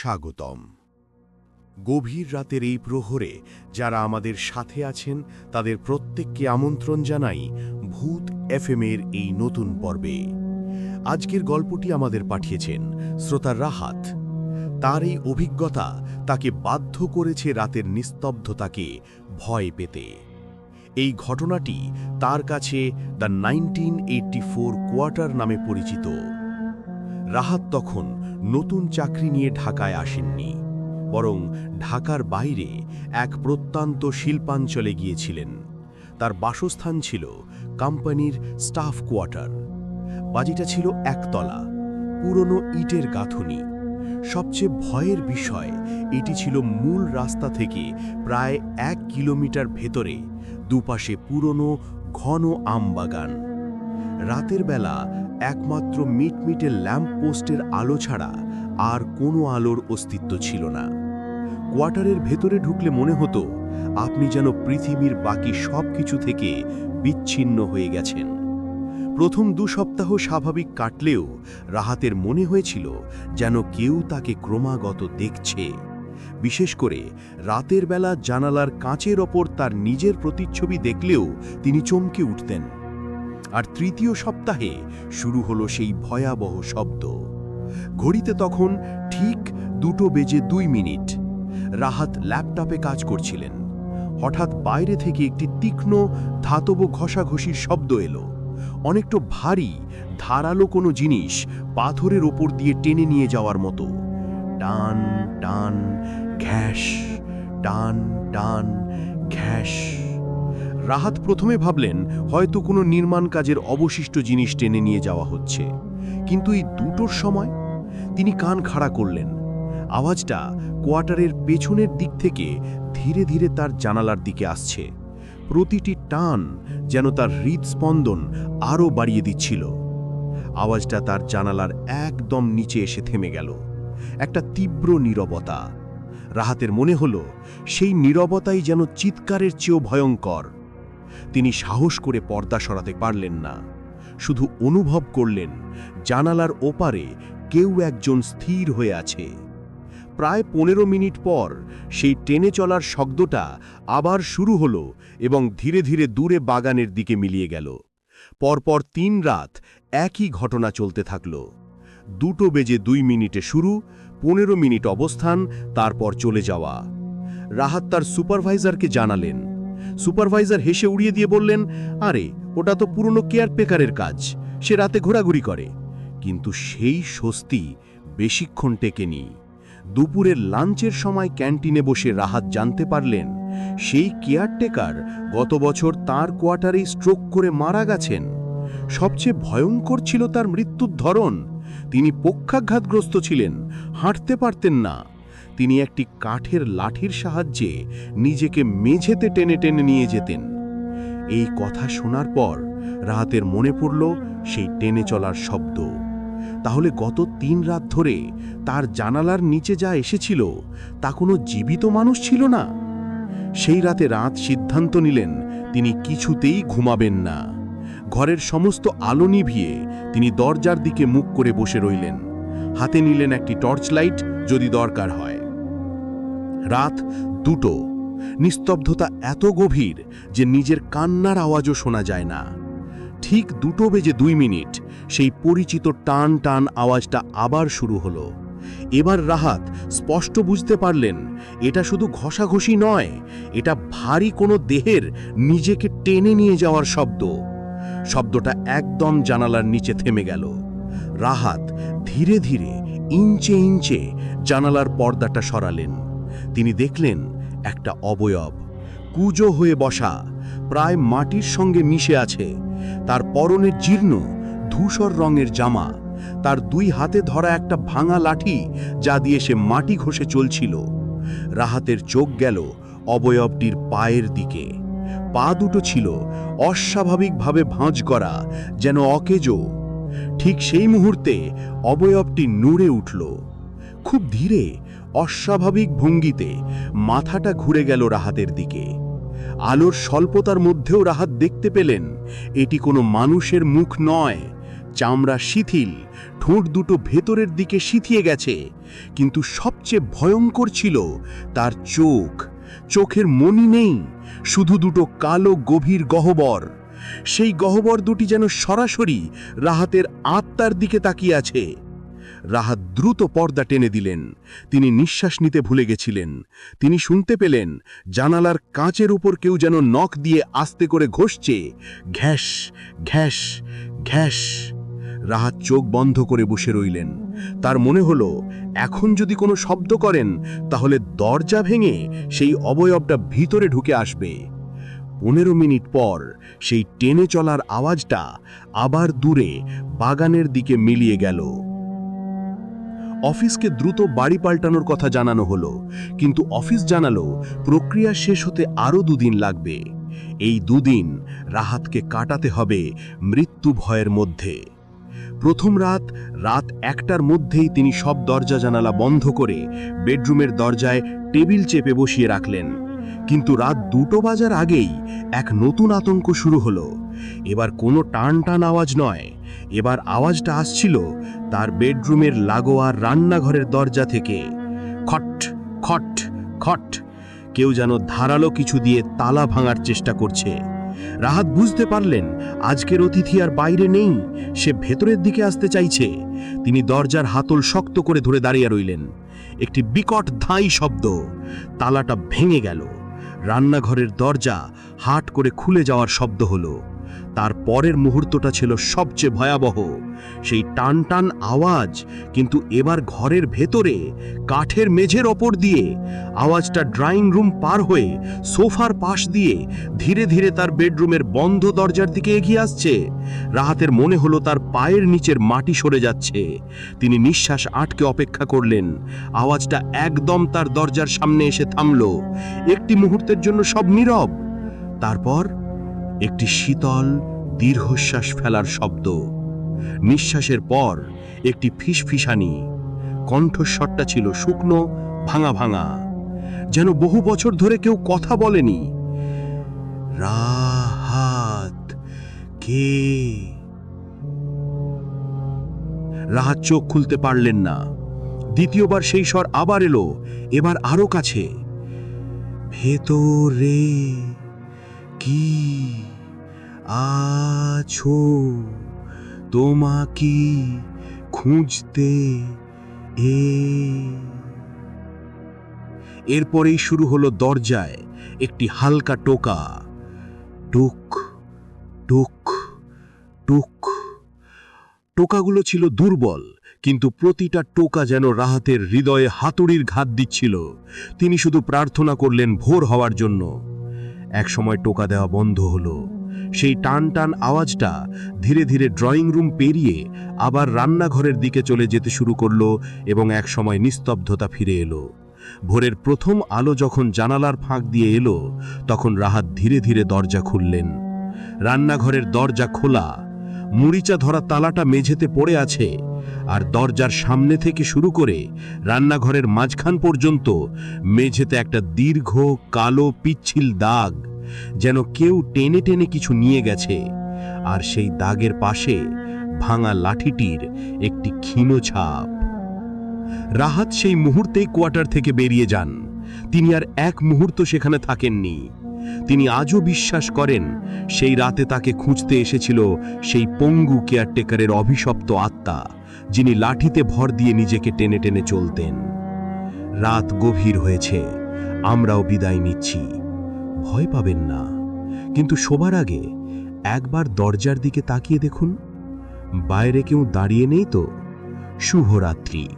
স্বাগতম। গভীর রাতের এই প্রহরে যারা আমাদের সাথে আছেন, তাদের প্রত্যেককে আমন্ত্রণ জানাই ভূত এফএমের এই নতুন পর্বে। আজকের গল্পটি আমাদের পাঠিয়েছেন শ্রোতা রাহাত। তার এই অভিজ্ঞতা তাকে বাধ্য করেছে রাতের নিস্তব্ধতাকে ভয় পেতে। এই ঘটনাটি তার কাছে the nineteen eighty four quarter নামে পরিচিত। রাহাত তখন নতুন চাকরি নিয়ে ঢাকায় আসেননি, বরং ঢাকার বাইরে এক প্রত্যন্ত শিল্পাঞ্চলে গিয়েছিলেন। তার বাসস্থান ছিল কোম্পানির স্টাফ কোয়ার্টার। বাজিটা ছিল একতলা, পুরনো ইটের গাঁথুনি। সবচেয়ে ভয়ের বিষয়, এটি ছিল মূল রাস্তা থেকে প্রায় এক কিলোমিটার ভেতরে দুপাশে পুরনো ঘন আমবাগান। রাতের বেলা একমাত্র মিটমিটে ল্যাম্প পোস্টের আলো ছাড়া আর কোনো আলোর অস্তিত্ব ছিল না। কোয়ার্টারের ভেতরে ঢুকলে মনে হতো, আপনি যেন পৃথিবীর বাকি সব কিছু থেকে বিচ্ছিন্ন হয়ে গেছেন। প্রথম দু সপ্তাহ স্বাভাবিক কাটলেও রাহাতের মনে হয়েছিল যেন কেউ তাকে ক্রমাগত দেখছে। বিশেষ করে রাতের বেলা জানালার কাঁচের ওপর তার নিজের প্রতিচ্ছবি দেখলেও তিনি চমকে উঠতেন। আর তৃতীয় সপ্তাহে শুরু হলো সেই ভয়াবহ শব্দ। ঘড়িতে তখন ঠিক দুটো বেজে দুই মিনিট। রাহাত ল্যাপটপে কাজ করছিলেন। হঠাৎ বাইরে থেকে একটি তীক্ষ্ণ, ধাতব ঘষাঘষির শব্দ এলো। অনেকটা ভারী, ধারালো কোনো জিনিস পাথরের ওপর দিয়ে টেনে নিয়ে যাওয়ার মতো। টান টান, ঘ্যাস, টান টান, ঘ্যাস। রাহাত প্রথমে ভাবলেন, হয়তো কোনো নির্মাণ কাজের অবশিষ্ট জিনিস টেনে নিয়ে যাওয়া হচ্ছে। কিন্তু এই দুটোর সময় তিনি কান খাড়া করলেন। আওয়াজটা কোয়ার্টারের পেছনের দিক থেকে ধীরে ধীরে তার জানালার দিকে আসছে। প্রতিটি টান যেন তার হৃদস্পন্দন আরও বাড়িয়ে দিচ্ছিল। আওয়াজটা তার জানালার একদম নিচে এসে থেমে গেল। একটা তীব্র নীরবতা। রাহাতের মনে হল, সেই নীরবতাই যেন চিৎকারের চেয়েও ভয়ঙ্কর। তিনি সাহস করে পর্দা সরাতে পারলেন না। শুধু অনুভব করলেন, জানালার ওপারে কেউ একজন স্থির হয়ে আছে। প্রায় পনেরো মিনিট পর সেই টেনে চলার শব্দটা আবার শুরু হলো এবং ধীরে ধীরে দূরে বাগানের দিকে মিলিয়ে গেল। পরপর তিন রাত একই ঘটনা চলতে থাকল। দুটো বেজে দুই মিনিটে শুরু, পনেরো মিনিট অবস্থান, তারপর চলে যাওয়া। রাহাত তার সুপারভাইজারকে জানালেন সুপারভাইজার হেসে উড়িয়ে দিয়ে বললেন, আরে, ওটা তো পুরনো কেয়ারটেকারের কাজ। সে রাতে ঘোরাঘুরি করে। কিন্তু সেই স্বস্তি বেশিক্ষণ টেকেনি। দুপুরের লাঞ্চের সময় ক্যান্টিনে বসে রাহাত জানতে পারলেন, সেই কেয়ারটেকার গত বছর তার কোয়ার্টারেই স্ট্রোক করে মারা গেছেন। সবচেয়ে ভয়ঙ্কর ছিল তার মৃত্যুর ধরন। তিনি পক্ষাঘাতগ্রস্ত ছিলেন, হাঁটতে পারতেন না। তিনি একটি কাঠের লাঠির সাহায্যে নিজেকে মেঝেতে টেনে টেনে নিয়ে যেতেন। এই কথা শোনার পর রাহাতের মনে পড়ল সেই টেনে চলার শব্দ। তাহলে গত তিন রাত ধরে তার জানালার নিচে যা এসেছিল, তা কোনো জীবিত মানুষ ছিল না? সেই রাতে রাত সিদ্ধান্ত নিলেন তিনি কিছুতেই ঘুমাবেন না। ঘরের সমস্ত আলো নিভিয়ে তিনি দরজার দিকে মুখ করে বসে রইলেন। হাতে নিলেন একটি টর্চ লাইট যদি দরকার হয়। রাত দুটো। নিস্তব্ধতা এত গভীর যে নিজের কান্নার আওয়াজও শোনা যায় না। ঠিক দুটো বেজে দুই মিনিট, সেই পরিচিত টান টান আওয়াজটা আবার শুরু হলো। এবার রাহাত স্পষ্ট বুঝতে পারলেন, এটা শুধু ঘষাঘষি নয়, এটা ভারী কোনো দেহের নিজেকে টেনে নিয়ে যাওয়ার শব্দ। শব্দটা একদম জানালার নিচে থেমে গেল। রাহাত ধীরে ধীরে ইঞ্চে ইঞ্চে জানালার পর্দাটা সরালেন। তিনি দেখলেন একটা অবয়ব, কুজো হয়ে বসা, প্রায় মাটির সঙ্গে মিশে আছে। তার পরনের জীর্ণ, ধূসর রঙের জামা, তার দুই হাতে ধরা একটা ভাঙা লাঠি যা দিয়ে সে মাটি ঘষে চলছিল। রাহাতের চোখ গেল অবয়বটির পায়ের দিকে। পা দুটো ছিল অস্বাভাবিকভাবে ভাঁজ করা, যেন অকেজো। ঠিক সেই মুহূর্তে অবয়বটি নুড়ে উঠল। খুব ধীরে অস্বাভাবিক ভঙ্গিতে মাথাটা ঘুরে গেল রাহাতের দিকে। আলোর স্বল্পতার মধ্যেও রাহাত দেখতে পেলেন, এটি কোনো মানুষের মুখ নয়। চামড়া শিথিল, ঠোঁট দুটো ভেতরের দিকে শিথিয়ে গেছে, কিন্তু সবচেয়ে ভয়ঙ্কর ছিল তার চোখ। চোখের মনি নেই, শুধু দুটো কালো গভীর গহ্বর। সেই গহ্বর দুটি যেন সরাসরি রাহাতের আত্মার দিকে তাকিয়ে আছে। রাহাত দ্রুত পর্দা টেনে দিলেন। তিনি নিঃশ্বাস নিতে ভুলে গেছিলেন। তিনি শুনতে পেলেন, জানালার কাঁচের উপর কেউ যেন নখ দিয়ে আস্তে করে ঘষছে। ঘ্যাস ঘ্যাস ঘ্যাস। রাহাত চোখ বন্ধ করে বসে রইলেন। তার মনে হলো, এখন যদি কোনো শব্দ করেন, তাহলে দরজা ভেঙে সেই অবয়বটা ভিতরে ঢুকে আসবে। পনেরো মিনিট পর সেই টেনে চলার আওয়াজটা আবার দূরে বাগানের দিকে মিলিয়ে গেল। অফিসকে দ্রুত বাড়ি পাল্টানোর কথা জানানো হলো, কিন্তু অফিস জানালো প্রক্রিয়া শেষ হতে আরও দুদিন লাগবে। এই দুদিন রাহাতকে কাটাতে হবে মৃত্যু ভয়ের মধ্যে। প্রথম রাত রাত একটার মধ্যেই তিনি সব দরজা জানালা বন্ধ করে বেডরুমের দরজায় টেবিল চেপে বসিয়ে রাখলেন। কিন্তু রাত দুটো বাজার আগেই এক নতুন আতঙ্ক শুরু হলো। এবার কোনো টান টান আওয়াজ নয়। এবার আওয়াজটা আসছিল তার বেডরুমের লাগোয়া রান্নাঘরের দরজা থেকে। খট খট খট। কেউ যেন ধারালো কিছু দিয়ে তালা ভাঙার চেষ্টা করছে। রাহাত বুঝতে পারলেন, আজকের অতিথি আর বাইরে নেই, সে ভেতরের দিকে আসতে চাইছে। তিনি দরজার হাতল শক্ত করে ধরে দাঁড়িয়ে রইলেন। একটি বিকট ধাই শব্দ, তালাটা ভেঙে গেল। রান্নাঘরের দরজা হাট করে খুলে যাওয়ার শব্দ হলো। তার পরের মুহূর্তটা ছিল সবচেয়ে ভয়াবহ। সেই টান টান আওয়াজ কিন্তু এবার ঘরের ভেতরে, কাঠের মেঝের ওপর দিয়ে, আওয়াজটা ড্রয়িং রুম পার হয়ে সোফার পাশ দিয়ে ধীরে ধীরে তার বেডরুমের বন্ধ দরজার দিকে এগিয়ে আসছে। রাহাতের মনে হলো তার পায়ের নিচের মাটি সরে যাচ্ছে। তিনি নিঃশ্বাস আটকে অপেক্ষা করলেন। আওয়াজটা একদম তার দরজার সামনে এসে থামল। একটি মুহূর্তের জন্য সব নীরব। তারপর একটি শীতল, দীর্ঘশ্বাস ফেলার শব্দ। নিঃশ্বাসের পর একটি ফিসফিসানি। কণ্ঠস্বরটা ছিল শুকনো, ভাঙা ভাঙা। যেন বহু বছর ধরে কেউ কথা বলেনি। রাহাত, কে? রাহাত চোখ খুলতে পারলেন না। দ্বিতীয়বার সেই স্বর আবার এলো, এবার আরও কাছে। ভেতরে কি? আছো? তোমাকে খুঁজতে এ। এরপরেই শুরু হলো দরজায় একটি হালকা টোকা। টুক টুক টুক। টোকাগুলো ছিল দুর্বল, কিন্তু প্রতিটা টোকা যেন রাহাতের হৃদয়ে হাতুড়ির ঘাত দিচ্ছিল। তিনি শুধু প্রার্থনা করলেন ভোর হওয়ার জন্য। একসময় টোকা দেওয়া বন্ধ হলো। সেই টান টান আওয়াজটা ধীরে ধীরে ড্রয়িং রুম পেরিয়ে আবার রান্নাঘরের দিকে চলে যেতে শুরু করল এবং একসময় নিস্তব্ধতা ফিরে এলো। ভোরের প্রথম আলো যখন জানালার ফাঁক দিয়ে এলো, তখন রাহাত ধীরে ধীরে দরজা খুললেন। রান্নাঘরের দরজা খোলা, মুড়িচা ধরা তালাটা মেঝেতে পড়ে আছে, আর দরজার সামনে থেকে শুরু করে রান্নাঘরের মাঝখান পর্যন্ত মেঝেতে একটা দীর্ঘ, কালো, পিচ্ছিল দাগ যেন কেউ টেনে টেনে কিছু নিয়ে গেছে। আর সেই দাগের পাশে ভাঙা লাঠিটির একটি ক্ষীণ ছাপ। রাহাত সেই মুহূর্তেই কোয়ার্টার থেকে বেরিয়ে যান। তিনি আর এক মুহূর্ত সেখানে থাকেননি। তিনি আজও বিশ্বাস করেন, সেই রাতে তাকে খুঁজতে এসেছিল সেই পঙ্গু কেয়ারটেকারের অভিশপ্ত আত্মা, যিনি লাঠিতে ভর দিয়ে নিজেকে টেনে টেনে চলতেন। রাত গভীর হয়েছে, আমরাও বিদায় নিচ্ছি। ভয় পাবেন না। কিন্তু শোবার আগে একবার দরজার দিকে তাকিয়ে দেখুন। বাইরে কেউ দাঁড়িয়ে নেই তো? শুভরাত্রি।